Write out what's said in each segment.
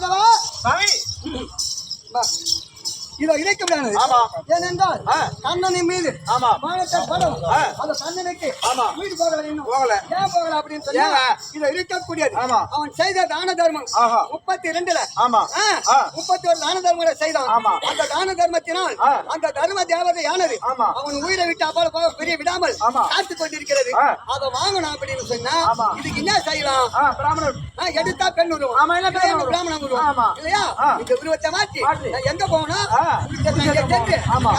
はい。இதோ இணைக்க முடியாது. ஏனென்றால் ஆ. கண்ணனின் மீது ஆமா மானத்தை பலம் ஆ. அந்த கண்ணனுக்கு ஆமா. வீடு போகல இன்னும் போகல ஏன் போகல அப்படின்னு ஏங்க? இதை இருக்கக்கூடியது ஆமா. அவன் செய்த தான தர்மம். முப்பத்தி ரெண்டுல ஆமா. முப்பத்தி ஒரு தான தர்மங்களை செய்தான் ஆமா. அந்த தான தர்மத்தினால். அந்த தர்ம தேவதையானது ஆமா. அவன் உயிரை விட்டு அப்பால் போக பெரிய விடாமல் ஆமா. காத்து கொண்டிருக்கிறது. அதை வாங்கணும் அப்படின்னு சொன்னா ஆமா. இதுக்கு என்ன செய்யலாம் பிராமணர் எடுத்தா பெண் உருவம். பிராமணன் உருவம் ஆமா. இல்லையா. இந்த உருவத்தை மாற்றி எங்க போகணும் ஆமா.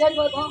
இருக்கிறான் அப்படின்னு தேடி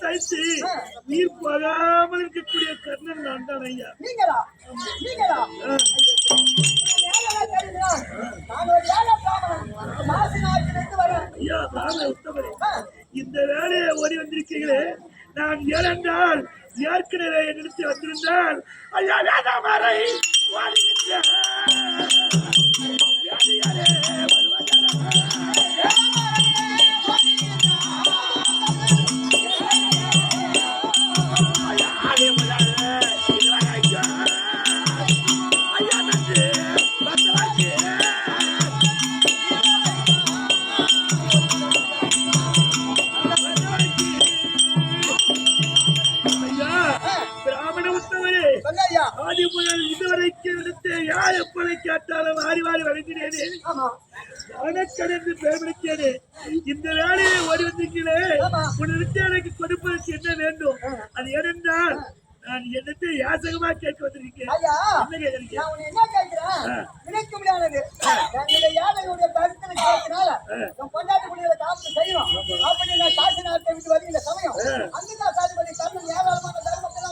தைத்து நீர் போகாமல் இருக்கக்கூடிய கர்ணன் நான் தான் ஐயா. நீங்களா? நீங்களா. ஐயா பிராமண உத்தமரே. இந்த வேலையை ஓடி வந்திருக்கீங்களே. நான் ஏனென்றால் ஏற்கனவே நிறுத்தி வந்திருந்தால் ஐயா வேதாமாரை ஓடுகின்ற ஆதி முதல் இதுவரைக்கும் எடுத்து யார் எப்பொழுது கேட்டாலும் வாரி வாரி வழங்கினேனே. ஆமா. வணக்கடந்து பேர்படுத்தியதே இந்த வேலையை ஓடி வந்திருக்கிறே. ஆமா. உன்னிடத்து எனக்கு கொடுப்பதற்கு என்ன வேண்டும்? அது ஏனென்றால் நான் என்னத்தை யாசகமா கேட்க வந்திருக்கேன். என்ன கேட்கிறீங்க என்ன கேட்கிறேன்? நினைக்க முடியாதது. என்னுடைய ஏழையுடைய கருத்துல கேட்கிறனால, என் பொண்டாட்டி பிள்ளைகளை காப்பு செய்யணும். அப்படி நான் காசி நாட்டை விட்டு வருகிற சமயம், அங்கதான் சாதிபதி கர்ணன் ஏராளமான தர்மத்தெல்லாம்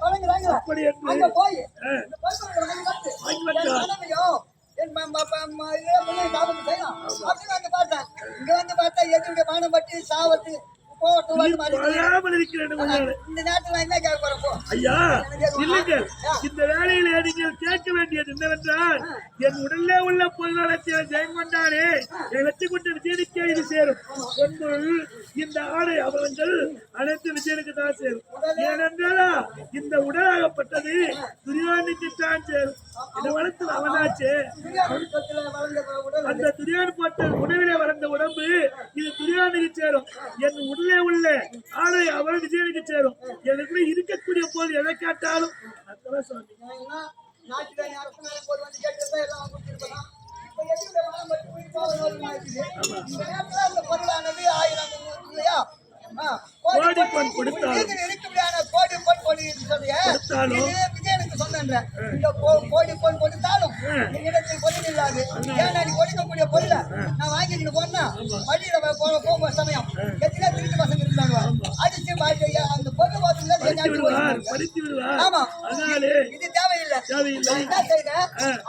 வணங்குறாங்க. அப்படி என்று அங்க போய், ஆ. இந்த பொறுப்புகளை வாங்கி வந்து, வாங்கி என் வந்தா. மனைவியும், என் ம- ம- ம- ம- இதே பிள்ளையை காப்பீடு செய்யணும். அப்படின்னு வந்து பார்த்தேன். இங்க வந்து பார்த்தா எதிர்க்க பானம் பட்டி சாவத்து இந்த வேலையில நீங்கள் கேட்க வேண்டியது என்னவென்றால் என் உடல்ல உள்ள பொருளாதாரத்தை கொண்டானே எனக்கு கொண்ட விஜயனுக்கே இது சேரும். பொன்பொருள் இந்த ஆடை அவலங்கள் அனைத்து விஜயனுக்கு தான் சேரும். ஏனென்றாலா இந்த உடலாகப்பட்டது துரியானுக்கு தான் சேரும். இந்த வளர்த்து அவனாச்சே. உடல் அந்த துரியான் போட்ட உணவிலே வளர்ந்த உடம்பு இது துரியானுக்கு சேரும். என் உடலே உள்ள ஆடை அவன் விஜயனுக்கு சேரும். எனக்குள்ள இருக்கக்கூடிய போது எதை கேட்டாலும் இல்லையா? ஆ, கோடி பொன் கொடுத்தாலும். இது என்ற இந்த கோடி பொன் கொடுத்தாலும் என்னிடத்தில் பொருள் இல்லாது. ஏன்னா நீ கொடுக்கக்கூடிய பொருளை நான் வாங்கிட்டு போனா வழியில போ- போ- போகும்போது சமயம். எத்தனை திருட்டு பசங்க இருந்தாங்க. அடிச்சு மாட்டி அந்த பொண்ணு பார்த்தீங்கன்னா ஆமா. இது தேவையில்லை. என்ன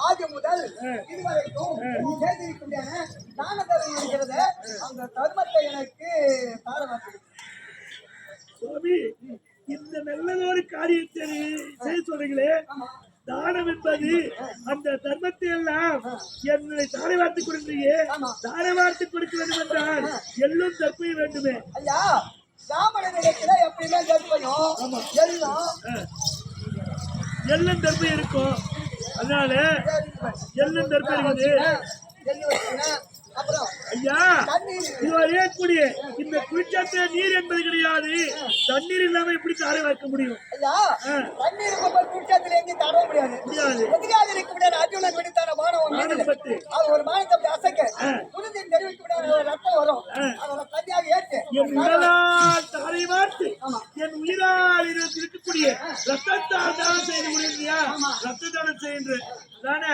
ஆதி முதல் செய்திருக்கின்றன தான தர்மம் இருக்கிறது அந்த தர்மத்தை எனக்கு தார இந்த நல்லதொரு காரியத்தை செய்ய சொல்றீங்களே? தானம் என்பது அந்த தர்மத்தை எல்லாம் என்னை தாரை வார்த்து கொடுக்கிறீங்க தாரை வார்த்து கொடுக்க வேண்டும் என்றால் எல்லும் தற்பைய வேண்டுமே. ஐயா எப்பயுமே எல்லாம் தற்பை இருக்கும். அதனால எல்லும் தற்பை இருக்குது. ஐயா தண்ணீர். இது அறியக்கூடிய இந்த குளிச்சாத்த நீர் என்பது கிடையாது. தண்ணீர் இல்லாம எப்படி தாரை வார்க்க முடியும். தண்ணீர் ரொம்ப குடிச்சத்துல எங்கேயும் தர முடியாது. முடியாது. எதிராக இருக்க முடியாது அர்ஜுனன் வெடித்தான மாணவன் அது ஒரு அப்படி அசைக்க. புரிஞ்சு தெரிவிக்க முடியாத ரத்தம் வரும். அதோட தனியாக ஏற்று. என் உடலால் தாரை வார்த்து என் உயிரால் இரு- இருக்கக்கூடிய ரத்தத்தால் தானம் செய்து முடியுங்களா ரத்த தானம் செய்கின்ற தானே?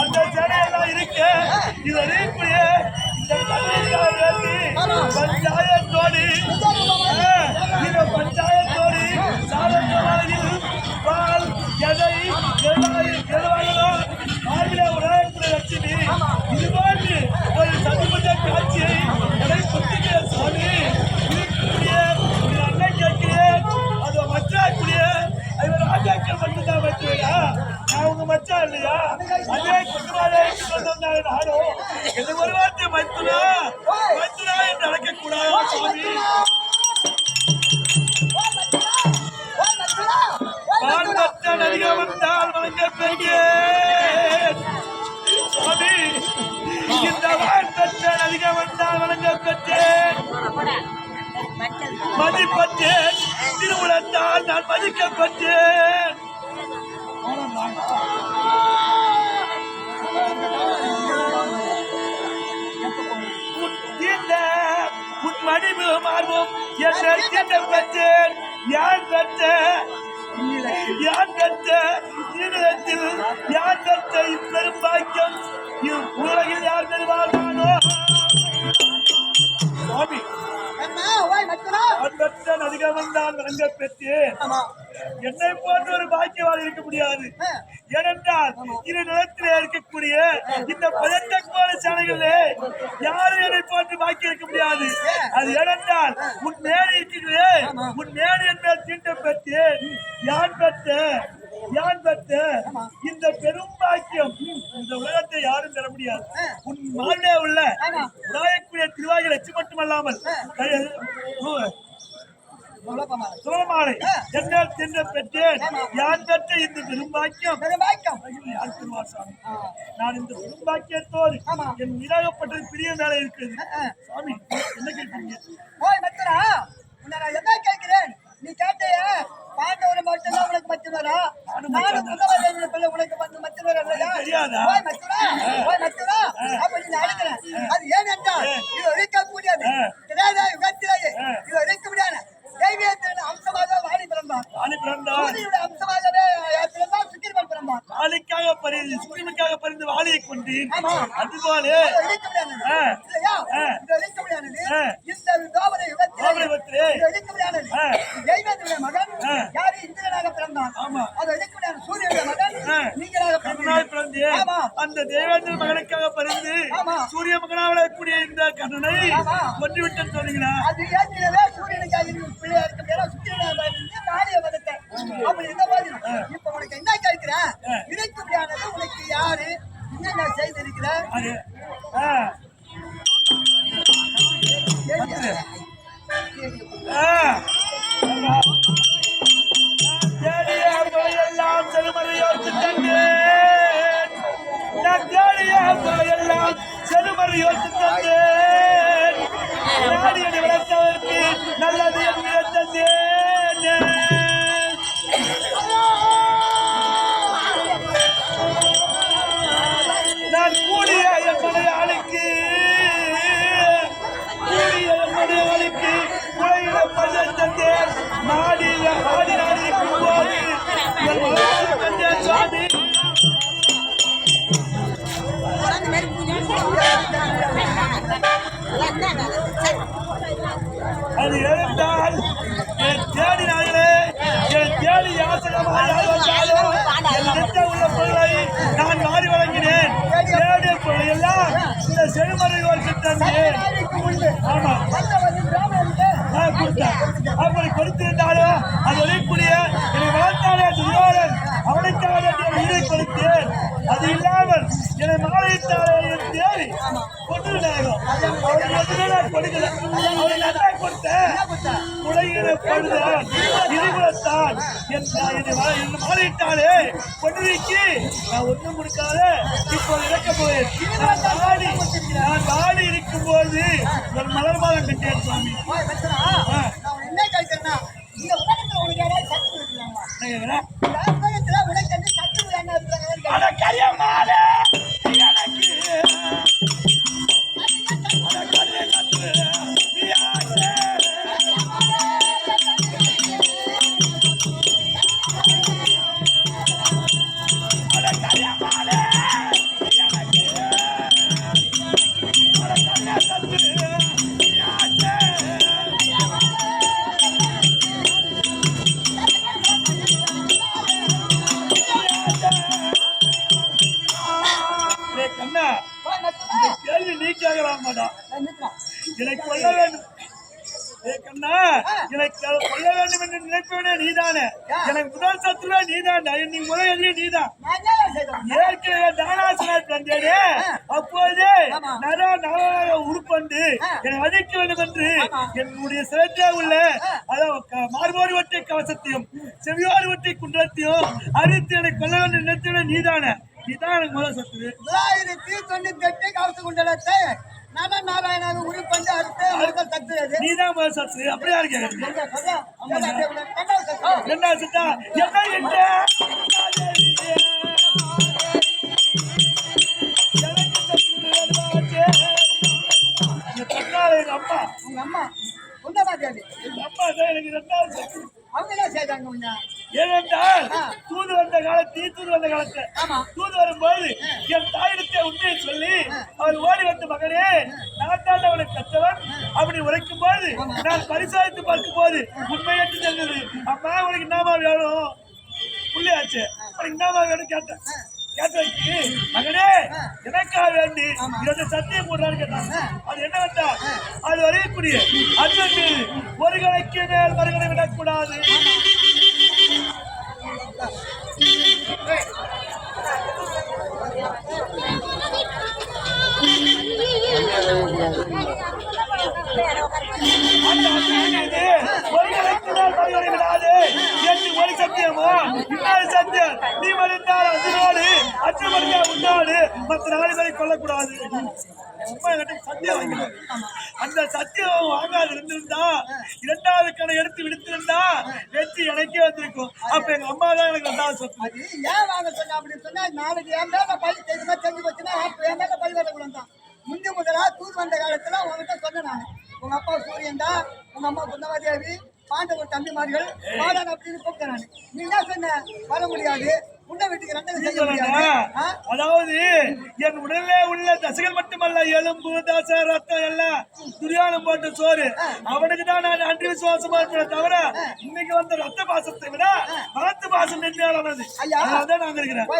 அந்த சேனையெல்லாம் இருக்க, இது அடையக்கூடிய பஞ்சாயத்தோடு ஆ, இந்த பஞ்சாயத்தோடு சாதகமானதில் பால் எதை எதை எதுவாகலோ ஆகிய உலகத்தில் லட்சுமி இது போன்று ஒரு சதுபத காட்சியை எதை புத்திக்கிற சுவாமி இருக்கக்கூடிய ஒரு அண்ணன் கேட்கிறேன் அது மச்சாக்கூடிய இவர் ராஜாக்கள் மட்டும்தான் வச்சுடா நான் உங்க மச்சான் இல்லையா? கொண்டு வந்தாங்க நானும் ஒரு வார்த்தை மத்துனா மத்துனா என்று அழைக்கக்கூடாது சுவாமி. ஓய் வழங்க சுவாமி இந்த வழங்க பெற்றேன் மதிப்பட்டேன் திருவுளத்தால் நான் மதிக்கப்பட்டேன் மடிவு மார்பும் என்னை தீண்ட பெற்றேன் யான் பெற்ற? யான் பெற்ற? இப்பெரும் பாக்கியம் உலகில் யார் பெறுவார்களோ! யான் பெற்ற? அதிகம் வந்தால் வழங்க பெற்றேன். என்னை போன்ற ஒரு பாக்கியவாள் இருக்க முடியாது. ஏனென்றால் இரு நிலத்திலே இருக்கக்கூடிய இந்த பதினெட்டு சாலைகளிலே யாரும் என்னை போன்று பாக்கி இருக்க முடியாது. அது ஏனென்றால் உன் மேலே இருக்கிறதே உன் மேல் என்ன தீண்ட பெற்றேன் யான் பெற்ற யான் பெற்ற இந்த பெரும் பாக்கியம் இந்த உலகத்தை யாரும் தர முடியாது. உன் மாலே உள்ள. உலாயக்கூடிய திருவாய்கள் எச்சு மட்டுமல்லாமல் சோழமாலை என்னால் தின்ற பெற்றேன். யான் பெற்ற இந்த பெரும் பாக்கியம் பெருமாக்கம் யார் பெறுவார் சாமி. ஆ. நான் இந்த பெரும் பாக்கியத்தோடு ஆமா. என் மீதாகப்பட்டது பிரிய மேல இருக்கிறது. சாமி என்ன கேட்பீங்க ஓய் மச்சரா உன்னை நான் என்ன கேட்கிறேன்? நீ கேட்டையே? பாண்டவர் மட்டும்தான் உனக்கு மச்சனரா நானும் புன்னவரை பிள்ளை உனக்கு வந்து மச்சனர் இல்லையா? தெரியாதா? ஓய் மச்சரா ஓய் மச்சரா அப்படி நான் அழைக்கிறேன் அது ஏன் என்றால் இது ஒழிக்கக்கூடியது. கிடையாதா யுகத்திலேயே இது ஒழிக்க முடியாது தெய்வீகத்தின் அம்சமாக வாடி பிறந்தான் ஆணி பிறந்தார் சூரியனுடைய அம்சமாகவே பிறந்தான் சுக்கிரவன் பிறந்தான் வாளிக்காக பறிந்து சுக்கிரனுக்காக பறிந்து வாளியை கொண்டேன் ஆமா. அதுபோல இது ஒழிக்க முடியாதது ஆ. இல்லையா ஆ. இது ஒழிக்க முடியாதது ஆ. இந்த தோமர யுகத்திலே மகன். யாரு? இந்திரனாக பிறந்தான். ஆமா. அது முடியாத சூரியனுடைய மகன். நீங்களாக ஆமா. அந்த தேவேந்திர மகனுக்காக பறிந்து. சூரிய மகனாக கூடிய இந்த கண்ணனை ஆமா. கொன்று விட்டேன் சொன்னீங்களா அது ஏற்கனவே അവർ அது எழுந்தால் என் தேடி தேடினார்களே என் தேடி யாசகமாக வந்தாலும் என் நெஞ்ச உள்ள பொருளை நான் மாறி வழங்கினேன். தேடிய பொருள் எல்லாம் இந்த செழுமறை ஒரு தந்தேன். ஆமா. நான் கொடுத்தேன். அப்படி கொடுத்திருந்தாலும் அது ஒழிக்கூடிய என்னை வளர்த்தானே துரியோதன் அவனுக்காக என் உயிரை கொடுத்தேன் அது இல்லாமல் என்னை மாறித்தாலே என் தேவி கொண்டு நேரம் அவன் எதுவுமே நான் கொடுக்கல அவன் நல்லா கொடுத்தேன் உலகின பழுதான் இருகுலத்தான் என் தா- என்னை வா- என்னை மாறிட்டாலே பொன்னிக்கு நான் ஒண்ணும் கொடுக்காத இப்போ இறக்க போய் நான் வாடி நான் வாடி இருக்கும்போது என் மலர் மாதம் கட்டேன் சுவாமி என்ன கேட்கிறேன்னா இந்த உலகத்துல உனக்கு யாராவது சத்து நான் உலகத்துல உனக்கு வந்து சத்து என்ன எனக்கு கொல்ல வேண்டும். கொல்ல என்று நினைப்பவனே நீதானே. எனக்கு முதல் சத்துருவே நீதான் நீ முதல் எதிரி நீதான். ஏற்கனவே தானாசனாய் தந்தேனே அப்போது நர நர உருப்பண்டு என்னை அழிக்க வேண்டும் என்று என்னுடைய சிறந்தே உள்ள மார்போடு ஒற்றை கவசத்தையும் செவியோடு ஒற்றை குண்டத்தையும் அழித்து என்னை கொல்ல வேண்டும் நினைத்தவனே நீதானே. நீதான் எனக்கு முதல் சத்துரு தொண்ணூத்தி எட்டு கவச குண்டலத்தை நன நாராயணாக உருப்பண்டு அடுத்து அவர்கள் தத்துறது சத்துரு அப்படியா தேவனே? என்ன? என்ன சித்தா? என்ன எங்க அம்மா உங்க அம்மா குண்டமா தேவி எங்க அம்மா தான் எனக்கு ரெண்டாவது. அவங்க என்ன செய்தாங்க உன்னை? ஏனென்றால் தூது வந்த காலத்து தூது வந்த காலத்து ஆமா. தூது வரும்போது என் தாயிடத்தை உண்மையை சொல்லி அவர் ஓடி வந்து மகனே நான் தான் அவனுக்கு கற்றவன். அப்படி உரைக்கும் போது நான் பரிசாதித்து பார்க்கும் போது உண்மை என்று சொன்னது அம்மா உனக்கு என்னமா வேணும்? புள்ளியாச்சு உனக்கு என்னமா வேணும்? கேட்டேன். கேட்டதுக்கு மகனே எனக்கா வேண்டி? இரண்டு சத்தியம் போடுறாரு கேட்டாங்க அது என்ன வேண்டா அது வரையக்கூடிய அர்ஜுன் ஒரு கலைக்கு மேல் மறுகலை விடக்கூடாது அந்த அர்ஜுன் மீது ஒரு கலைக்கு மேல் மறுகலை விடாது என்று ஒரு சத்தியமா இன்னொரு சத்தியம் நீ மறுத்தால் அர்ஜுனோடு அர்ஜுன் மறுத்தா மற்ற நாடுகளை கொல்லக்கூடாது சத்தியம் வாங்கினார். அந்த சத்தியம் வாங்காது இருந்திருந்தா இரண்டாவது கணை எடுத்து விடுத்திருந்தா வெற்றி எனக்கே வந்திருக்கும். அப்ப எங்க அம்மா தான் எனக்கு ரெண்டாவது சொத்து ஏன் வாங்க சொன்ன அப்படின்னு சொன்னா நாளைக்கு என் மேல பழி தெரியுமா செஞ்சு போச்சுன்னா அப்ப என் மேல பழி வரக்கூடாது தான் முந்தி முதலா தூர் வந்த காலத்துல உங்ககிட்ட சொன்னேன் நான். உங்க அப்பா சூரியன் தான் உங்க அம்மா குந்தமாதேவி பாண்டவர் தம்பிமார்கள் பாடான் அப்படின்னு கூப்பிட்டேன் நான். நீ என்ன சொன்ன? வர முடியாது. அதாவது என் உடலே உள்ள தசைகள் மட்டுமல்ல எலும்பு தசை ரத்தம் எல்லாம் துரியானம் போட்ட சோறு. அவனுக்கு தான் நான் அன்றி விசுவாசமா இருக்கிறேன் தவிர இன்னைக்கு வந்த ரத்த பாசத்தை விட மரத்து பாசம் நெஞ்சாலானது. அதான் நாங்க இருக்கிறேன்.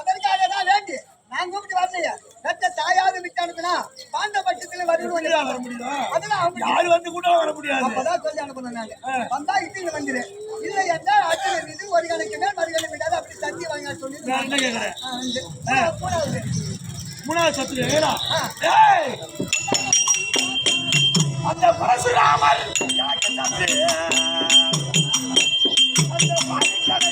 அதற்காக தான் வேண்டி நான் கூப்பிட்டு வரலையே. பெற்ற தாயாவது விட்டு அனுப்புனா பாண்ட பட்சத்துல எப்படிடா வர வருவோம் முடியும். யாரு வந்து கூட வர முடியாது. அப்பதான் சொல்லி அனுப்பணும் நாங்க வந்தா இட்டிங்க வந்துரு. இல்லை என்றால் மீது ஒரு கணக்கு மேல் மூணாவது சத்துரு அந்த பரசுராமர் எனக்கு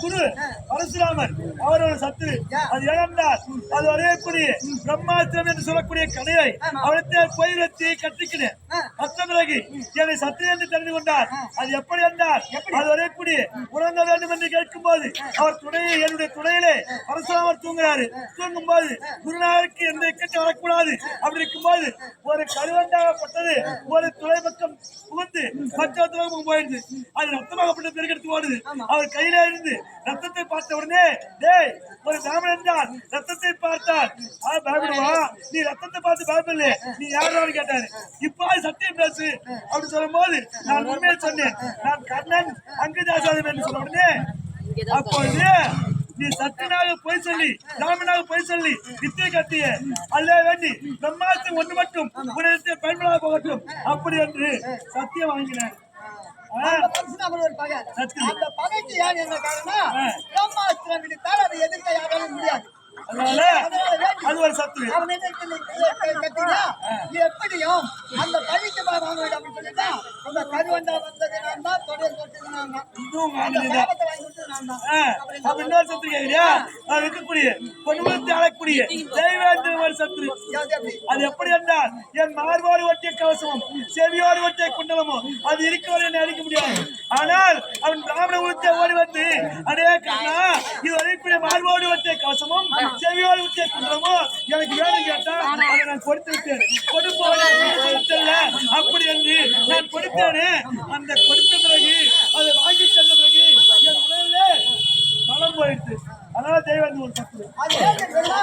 குரு பரசுராமர் அவர் ஒரு சத்துரு அது ஏனென்றால் அது வரையக்கூடிய பிரம்மாஸ்திரம் என்று சொல்லக்கூடிய கதையை அவரத்தை பொய் வச்சு கட்டிக்கினேன் மற்ற பிறகு என்னை சத்திரி என்று தெரிந்து கொண்டார். அது எப்படி என்றால் அது வரையக்கூடிய உறங்க வேண்டும் என்று கேட்கும் போது அவர் துணையை என்னுடைய துணையிலே பரசுராமர் தூங்குறாரு தூங்கும் போது குருநாதருக்கு எந்த இக்கட்டும் வரக்கூடாது அப்படி இருக்கும்போது ஒரு கருவண்டாகப்பட்டது ஒரு துணை பக்கம் புகுந்து மற்ற துறைமுகம் போயிடுது. அது ரத்தமாகப்பட்ட பெருக்கெடுத்து ஓடுது. அவர் கையில இருந்து ரத்தத்தை பார்த்த உடனே டேய் ஒரு பிராமணன் தான் ரத்தத்தை பார்த்தார் ஆ, பயப்படுவா நீ ரத்தத்தை பார்த்து பயப்படல நீ யாரும் கேட்டாரு. இப்போ சத்தியம் பேசு. அப்படின்னு சொல்லும் போது நான் உண்மையை சொன்னேன். நான் கர்ணன் அங்குதாசாதன் என்று சொன்ன உடனே அப்பொழுது நீ சத்தியனாக பொய் சொல்லி ராமனாக பொய் சொல்லி வித்தை கட்டிய அல்ல வேண்டி பிரம்மாஸ்திரம் ஒன்று மட்டும் உன்னிடத்தை பயன்படாத போகட்டும். அப்படி என்று சத்தியம் வாங்கினார். அந்த ஒரு பகை. அந்த பகைக்கு ஏன் என்ன காரணம் பிரம்மாஸ்திரம் விடுத்தால் அதை எதிர்க்க யாராலும் முடியாது. அது ஒரு சத்து அவன் எப்படியும் அந்த பழிக்கு பா வாங்க வேண்டும் அப்படின்னு சொல்லிட்டா உங்க கருவண்டா வந்தது நான் தான் தொடைய தொட்டது நான் தான் இதுவும் அந்த வாங்கினது. நான் தான். ஆ, அப்ப இன்னொரு சத்து கேக்குறியா? அது இருக்கக்கூடிய பொன்முகத்தை அழக்கூடிய தெய்வேந்திரவர் சத்து அது எப்படி என்றால் என் மார்போடு ஒட்டிய கவசமும் செவியோடு ஒட்டிய குண்டலமும் அது இருக்கிறவரை என்னை அடிக்க முடியாது. ஆனால் அவன் பிராமண உலகத்தை ஓடி வந்து அடே கண்ணா இது வரைக்கூடிய மார்போடு ஒட்டிய கவசமும் செவியோடு ஒட்டிய குண்டலமும் எனக்கு வேணும் கேட்டா அதை நான் கொடுத்து விட்டேன். கொடுப்பவனை அப்படி என்று நான் கொடுத்தேனே அந்த கொடுத்த பிறகு அதை வாங்கி தந்த பிறகு என் உடலிலே பலம் போயிடுச்சு அதனால தெய்வம் ஒரு தெரியுமா?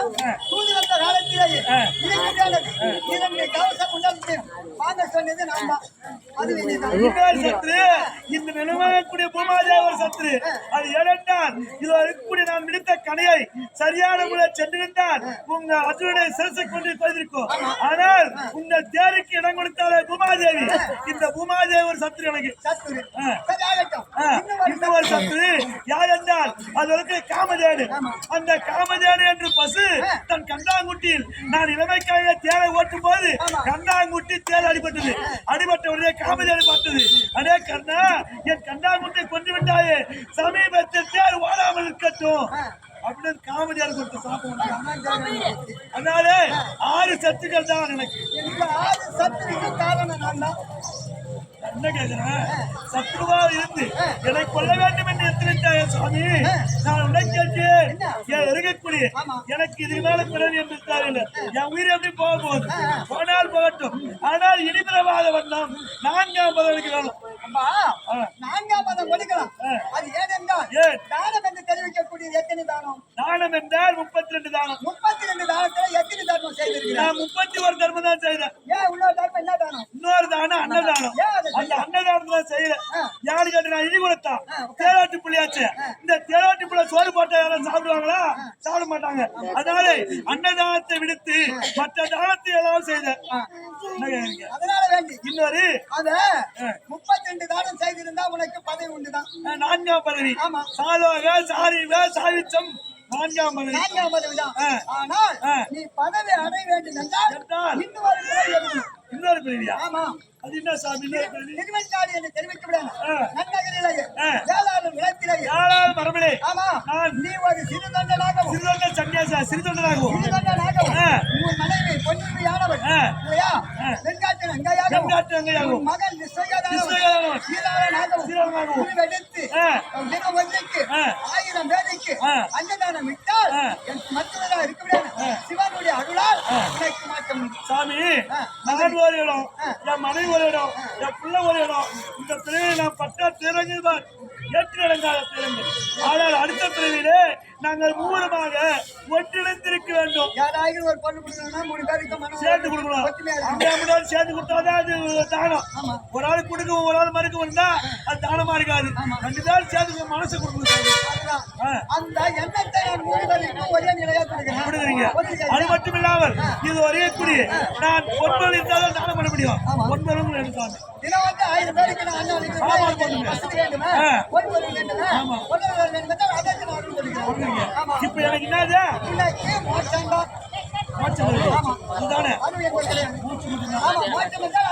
தூது வந்த காலத்திலேயே இருக்கிறது. இரண்டு கவசம் உணர்ந்து வாங்க சொன்னது நான் தான். அது நீதான். இன்னொரு சத்துரு இந்த நிலவரக்கூடிய பூமாதேவ ஒரு சத்துரு அது ஏனென்றால் இது இருக்கக்கூடிய நான் விடுத்த கணையை சரியான முறையில் சென்றிருந்தால் உங்க அர்ஜுனுடைய சிரசை கொண்டு போயிருக்கும் ஆனால் உங்கள் தேருக்கு இடம் கொடுத்தாலே பூமாதேவி. இந்த பூமாதேவி ஒரு சத்துரு எனக்கு சத்துரு யார் என்றால் அது காமதேனு. அந்த காமதேனு என்று பசு தன் கண்டாங்குட்டியில் நான் இளமைக்காக தேரை ஓட்டும் போது கண்டாங்குட்டி தேர் அடிபட்டது. அடிபட்ட உடனே காமதேனு பார்த்தது. அடே கண்ணா என் கண்டாங்குட்டியை கொண்டு விட்டாயே. சமீபத்தில் தேர் ஓடாமல் இருக்கட்டும். அப்படின்னு காமதியார் கொடுத்த சாப்பிடுவாங்க அதனால ஆறு சத்துக்கள் தான் எனக்கு. ஆறு சத்துருக்கு காரணம் நான் தான். என்ன இருந்து என்னை கொல்ல வேண்டும் என்று எத்தனைத்தாய சுவாமி? நான் உன்னை கேட்டேன். என் இருக்கக்கூடிய எனக்கு இது மேல பிறவி என்று தேவையில்லை என் உயிர் எப்படி போக போகுது போனால் போகட்டும். ஆனால் இனிபிரவாத வண்ணம் நான்காம் வேணும் அப்பா, நான்காம் பதம் கொடுக்கலாம் அது ஏனென்றால் ஏன்? தானம் என்று தெரிவிக்கக்கூடிய செய்தது எத்தனை தானம்? தானம் என்றால் முப்பத்தி ரெண்டு தானம். முப்பத்தி ரெண்டு தானத்துல எத்தனை நான் முப்பத்தி ஒரு தர்மம் தான் செய்தேன் ஏன் இன்னொரு தானம் அன்னதானம் அந்த அன்னதானம் தான் செய்யல ஆ. யாரு கேட்டு நான் இடி கொடுத்தா தேரோட்டி புள்ளியாச்சு இந்த தேரோட்டி புள்ள சோறு போட்டா யாரும் சாப்பிடுவாங்களா? சாப்பிட மாட்டாங்க. அதனால அன்னதானத்தை விடுத்து மற்ற தானத்தை ஏதாவது செய்த என்ன கேக்குறீங்க? அதனால வேண்டி. இன்னொரு? அத முப்பத்தி ரெண்டு தானம் செய்திருந்தா உனக்கு பதவி உண்டுதான். நான்காம் பதவி. ஆமா. சாலோக சாரிவ சாவிச்சம் நான்காம் பதவி நான்காம் பதவிதான். ஆனால். நீ பதவி அடைய வேண்டும் என்றால் இன்னும். இன்னொரு பதவியா ஆமா. அது என்ன சாமி மரபிலே. ஆமா. நான் நீ ஒரு சிறு தொண்டனாகவும் சிறுதொண்ட சன்னியாசா சிறுதொண்டனாகும் சிறு தொண்டனாகவும் ஆ. உன் மனைவி ஆ. வெண்காட்டு அங்கையாகவும். வெண்காட்டு அங்கையாகவும். மகன் நிச்சயதாகவும். சீராளனாகவும் சீராளனாகவும். உருவெடுத்து ஆ. தினம் ஒன்றுக்கு. ஆயிரம் பேருக்கு. அன்னதானம் விட்டால் மற்றவர்களா இருக்க முடியாது சிவனுடைய அருளால் உனக்கு மாற்றம். சாமி ஒரு இடம் என் மனைவி ஒரு இடம் என் பிள்ளை ஒரு இடம். இந்த பிறவை நான் பட்டா திறங்குதான் ஏற்று நடங்காத திறங்கு ஆனால் அடுத்த பிறவிலே நாங்கள் மூலமாக ஒன்றிணைந்திருக்க வேண்டும். யாராயிரம் ஒரு பொண்ணு மனம் சேர்த்து கொடுக்கணும். சேர்த்து கொடுத்தாதான் அது தானம். ஒரு ஆள் கொடுக்கவும் ஒரு ஆள் மறுக்க வந்தா அது தானமா இருக்காது. ரெண்டு பேரும் சேர்த்து மனசு கொடுக்கணும். அந்த எண்ணத்தை நான் பேருக்கும் ஒரே நிலையா கொடுக்கிறேன். கொடுக்குறீங்க. கொடுக்கிறேன். அது மட்டும் இல்லாமல் இது ஒரே குறி நான் ஒன்பது இருந்தாலும் தானம் பண்ண முடியும். ஒன்பது எடுத்தாங்க. தினம் வந்து ஆயிரம் பேருக்கு நான். இப்ப எனக்கு என்னது இன்னைக்கு. மோட்சம் வருது. அதுதானே. ஆமா, மோட்சம் என்றால்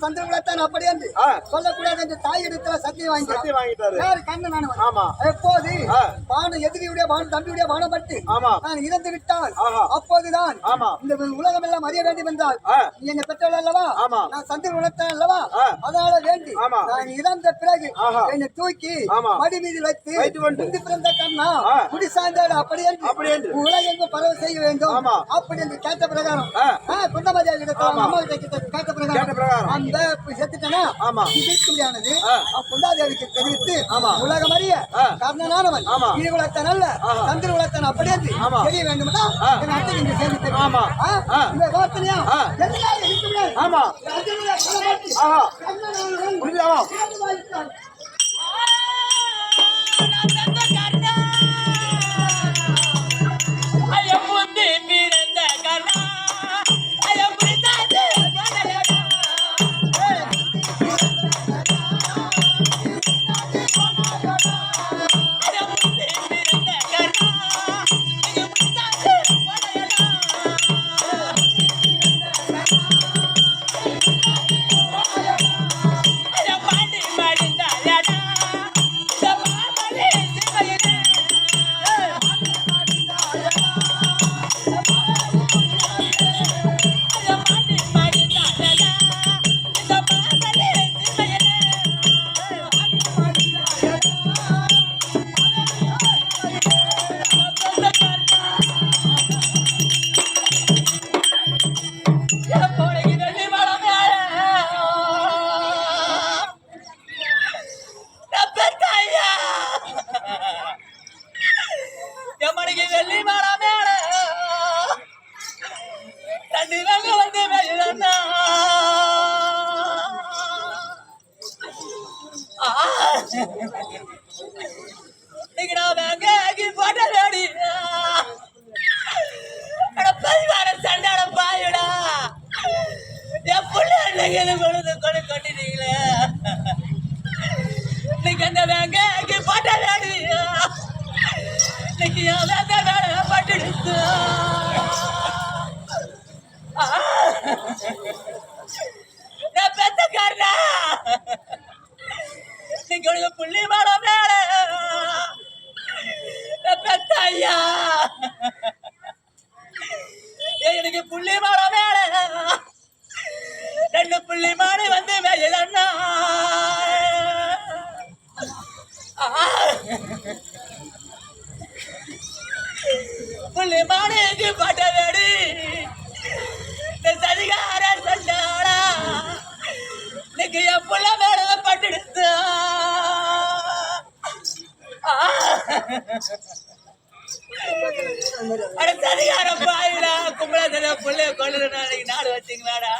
சந்திரகுலத்தான் அப்படி என்று ஆ. சொல்லக்கூடாது என்று தாய் இடத்துல சத்தியம் வாங்கிக்கிறான் சத்தி வாங்கிட்டாரு யாரு கண்ணனானவன் ஆமா. எப்போது ஆ. பான எதிரியுடைய பான தம்பியுடைய பானப்பட்டு ஆமா. நான் இறந்து விட்டால். அப்போதுதான் ஆமா. இந்த உலகம் எல்லாம் அறிய வேண்டும் என்றால். நீ என்னை பெற்றவள் அல்லவா ஆமா. நான் சந்திரகுலத்தான் அல்லவா. அதனால வேண்டி. நான் இறந்த பிறகு. என்னை தூக்கி. மடி மீது வைத்து. முந்தி பிறந்த கண்ணா. குடி சார்ந்தாடு அப்படி என்று அப்படி என்று. உலகெங்கும் பரவ செய்ய வேண்டும். அப்படி என்று கேட்ட பிரகாரம் குந்தமதியா கிட்ட. அம்மா கேட்ட கேட்ட பிரகாரம் இப்ப செத்துட்டனா ஆமா. இதுக்குடியானது ஆ. குந்தாதேவிக்கு தெரிவித்து ஆமா. உலகம் அறிய ஆ. கர்ணனானவன் ஆமா. இது குலத்தன் அல்ல. சந்திர குலத்தன் அப்படி என்று ஆமா. தெரிய வேண்டும்னா. என் அத்தை இங்க சேர்ந்து ஆமா. ஆ. இந்த கோத்தனையா ஆ. எல்லாரும் இருக்குமே ஆமா. அர்ஜுனனை கொல்லப்பட்டு ஆஹா. கர்ணனானவன் புள்ளி மாடு வந்து மேலண்ணா புள்ளி எங்கே பட்ட வேடி இந்த சதிகார சண்டாளா இன்னைக்கு என் புள்ள மேல பட்டுடுத்து அட சதிகாரம் பாயிடா. கும்பலத்துல புள்ளைய கொள்ளுற நாளைக்கு நாடு வச்சுங்களாடா.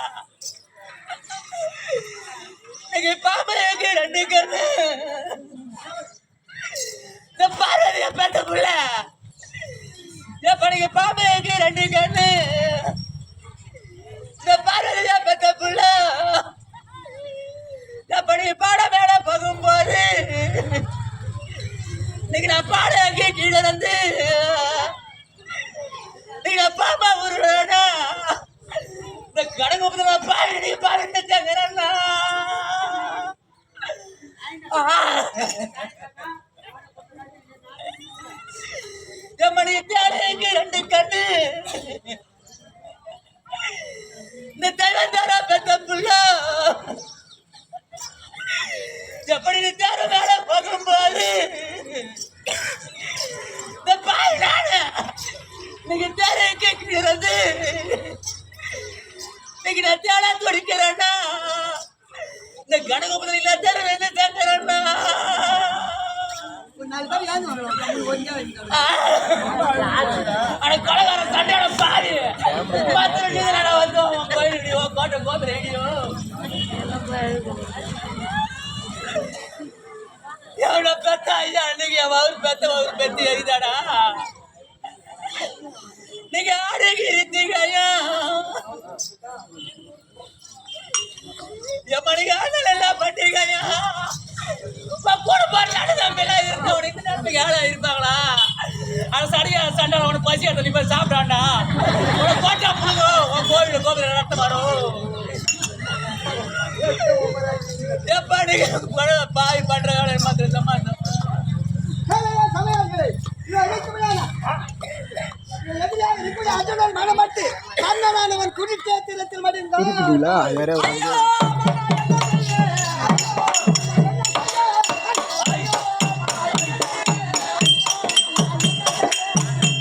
இன்னைக்கு பாம்பைக்கு ரெண்டு கண்ணு. இந்த பார்வதிய பெத்த புள்ள. எப்படிக்கு பாம்பைக்கு ரெண்டு கண்ணு. இந்த பார்வதிய பெத்த புள்ள. எப்படி பாட மேல போகும்போது இன்னைக்கு நான் பாட கீழே இருந்து நீங்க பாப்பா உருடா இந்த கடங்க பாரு நீ பாரு இந்த சங்கரண்ணா ரெண்டு கண்ணு இந்த தெய்வந்தார பெத்த புள்ள எப்படி நீ தேட மேல போகும்போது இந்த பாய் நானு நீங்க தேர கேட்கிறது நீங்க நான் தேட துடிக்கிறேன்னா இந்த கணகபுரம் இல்ல தேர என்ன சேர்க்கிறேன்னா சண்டையோட பாரு பத்து நாடா வந்து கோயிலுடையோ கோட்டை ரெடியோ எவ்வளோ பெத்த ஐயா? அன்னைக்கு என் பெத்த பெத்து எரிதாடா நீங்க ஐயா. என் மணிக்கு ஆடல் எல்லாம் பண்ணீங்க ஐயா உங்க கூட பாரு அண்ணன் இருந்தவனுக்கு இந்த நேரத்துக்கு ஆளா இருப்பாங்களா? அது சடியா சண்டை உனக்கு பசி எடுத்து நீ போய் சாப்பிடாண்டா? உனக்கு கோட்டா புழுங்க. உன் கோவில் கோவில் ரத்தம் வரும். எப்படி பாய் பண்ற வேலை மாத்திரம் சமாளித்தோம் மனமட்டு கண்ணனானவன் குடித்தேத்திரத்தில் மடிந்தான்.